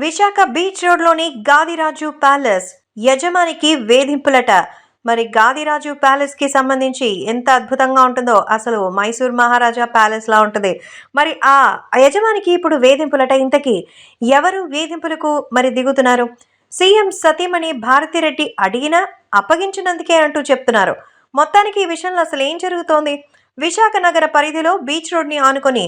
Visakha beach రోడ్లోని Gadiraju palace యజమానికి వేధింపులట. మరి గాదిరాజు ప్యాలెస్కి సంబంధించి ఎంత అద్భుతంగా ఉంటుందో అసలు మైసూర్ మహారాజా ప్యాలెస్ లా ఉంటుంది. మరి ఆ యజమానికి ఇప్పుడు వేధింపులట ఇంతకీ. ఎవరు వేధింపులకు మరి దిగుతున్నారు? సీఎం సతీమణి భారతిరెడ్డి అడిగినా అప్పగించినందుకే అంటూ చెప్తున్నారు. మొత్తానికి ఈ విషయంలో అసలు ఏం జరుగుతోంది? విశాఖ నగర పరిధిలో బీచ్ రోడ్ని ఆనుకొని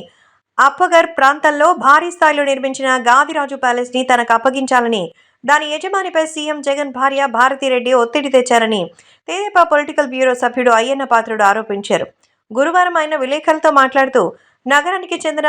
అప్పగర్ ప్రాంతంలో భారీ స్థాయిలో నిర్మించిన గాదిరాజు ప్యాలెస్ని తనకు అప్పగించాలని దాని యజమానిపై సీఎం జగన్ భార్య భారతిరెడ్డి ఒత్తిడి తెచ్చారని తెదేపా పొలిటికల్ బ్యూరో సభ్యుడు అయ్యన్న పాత్రుడు ఆరోపించారు. గురువారం ఆయన విలేకరులతో మాట్లాడుతూ నగరానికి చెందిన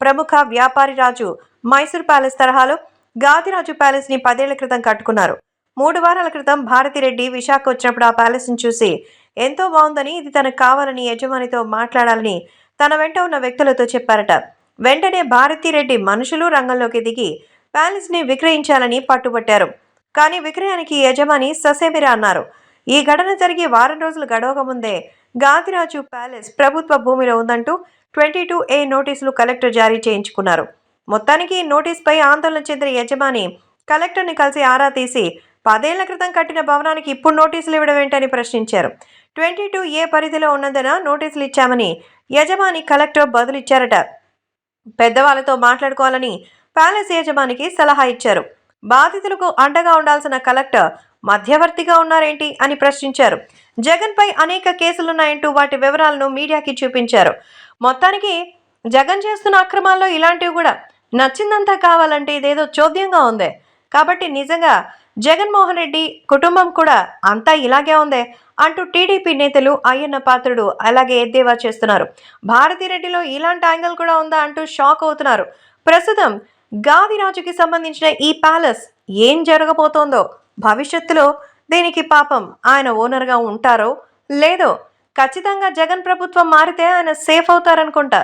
ప్రముఖ వ్యాపారి రాజు మైసూర్ ప్యాలెస్ తరహాలో గాదిరాజు ప్యాలెస్ని పదేళ్ళ క్రితం కట్టుకున్నారు. మూడు వారాల క్రితం భారతిరెడ్డి విశాఖ వచ్చినప్పుడు ఆ ప్యాలెస్ని చూసి ఎంతో బాగుందని ఇది తనకు కావాలని యజమానితో మాట్లాడాలని తన వెంట ఉన్న వ్యక్తులతో చెప్పారట. వెంటనే భారతిరెడ్డి మనుషులు రంగంలోకి దిగి ప్యాలెస్ని విక్రయించాలని పట్టుబట్టారు. కానీ విక్రయానికి యజమాని ససేమిరా అన్నారు. ఈ ఘటన జరిగి వారం రోజులు గడవక ముందే గాదిరాజు ప్యాలెస్ ప్రభుత్వ భూమిలో ఉందంటూ ట్వంటీ టూ ఏ నోటీసులు కలెక్టర్ జారీ చేయించుకున్నారు. మొత్తానికి నోటీస్పై ఆందోళన చెందిన యజమాని కలెక్టర్ని కలిసి ఆరా తీసి పదేళ్ళ క్రితం కట్టిన భవనానికి ఇప్పుడు నోటీసులు ఇవ్వడం ఏంటని ప్రశ్నించారు. ట్వంటీ టూ ఏ పరిధిలో ఉన్నందున నోటీసులు ఇచ్చామని యజమాని కలెక్టర్ బదులిచ్చారట పెద్దవాళ్ళతో మాట్లాడుకోవాలని ప్యాలెస్ యజమానికి సలహా ఇచ్చారు. బాధితులకు అండగా ఉండాల్సిన కలెక్టర్ మధ్యవర్తిగా ఉన్నారేంటి అని ప్రశ్నించారు. జగన్పై అనేక కేసులున్నాయంటూ వాటి వివరాలను మీడియాకి చూపించారు. మొత్తానికి జగన్ చేస్తున్న అక్రమాల్లో ఇలాంటివి కూడా నచ్చిందంతా కావాలంటే ఇదేదో చోద్యంగా ఉంది. కాబట్టి నిజంగా జగన్మోహన్ రెడ్డి కుటుంబం కూడా అంతా ఇలాగే ఉందే అంటూ టీడీపీ నేతలు అయ్యన్న పాత్రుడు అలాగే ఎద్దేవా చేస్తున్నారు. భారతిరెడ్డిలో ఇలాంటి యాంగిల్ కూడా ఉందా అంటూ షాక్ అవుతున్నారు. ప్రస్తుతం గాదిరాజుకి సంబంధించిన ఈ ప్యాలెస్ ఏం జరగబోతోందో భవిష్యత్తులో దీనికి పాపం ఆయన ఓనర్గా ఉంటారో లేదో ఖచ్చితంగా జగన్ ప్రభుత్వం మారితే ఆయన సేఫ్ అవుతారనుకుంటా.